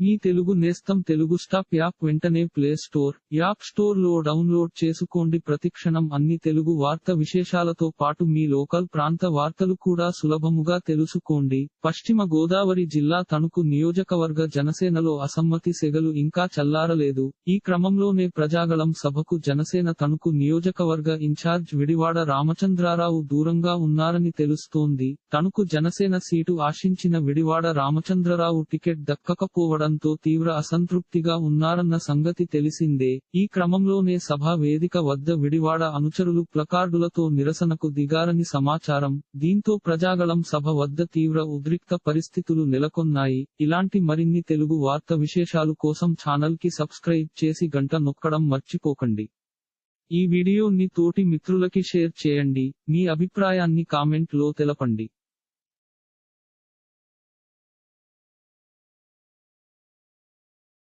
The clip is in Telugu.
మీ తెలుగు నేస్తం తెలుగు స్టాప్ యాప్ వెంటనే ప్లే స్టోర్ యాప్ స్టోర్లో డౌన్లోడ్ చేసుకోండి. ప్రతిక్షణం అన్ని తెలుగు వార్త విశేషాలతో పాటు మీ లోకల్ ప్రాంత వార్తలు కూడా సులభముగా తెలుసుకోండి. పశ్చిమ గోదావరి జిల్లా తణుకు నియోజకవర్గ జనసేనలో అసమ్మతి సెగలు ఇంకా చల్లారలేదు. ఈ క్రమంలోనే ప్రజాగళం సభకు జనసేన తణుకు నియోజకవర్గ ఇన్ఛార్జ్ విడివాడ రామచంద్రారావు దూరంగా ఉన్నారని తెలుస్తోంది. తణుకు జనసేన సీటు ఆశించిన విడివాడ రామచంద్రరావు టికెట్ దక్కకపోవడం దక్కకపోవడంతో తీవ్ర అసంతృప్తిగా ఉన్నారన్న సంగతి తెలిసిందే. ఈ క్రమంలోనే సభా వేదిక వద్ద విడివాడ అనుచరులు ప్లకార్డులతో నిరసనకు దిగారని సమాచారం. దీంతో ప్రజాగళం సభ వద్ద తీవ్ర ఉద్రిక్త పరిస్థితులు నెలకొన్నాయి. ఇలాంటి మరిన్ని తెలుగు వార్త విశేషాలు కోసం ఛానల్కి సబ్స్క్రైబ్ చేసి గంట నొక్కడం మర్చిపోకండి. ఈ వీడియోని తోటి మిత్రులకి షేర్ చేయండి. మీ అభిప్రాయాన్ని కామెంట్లో తెలపండి.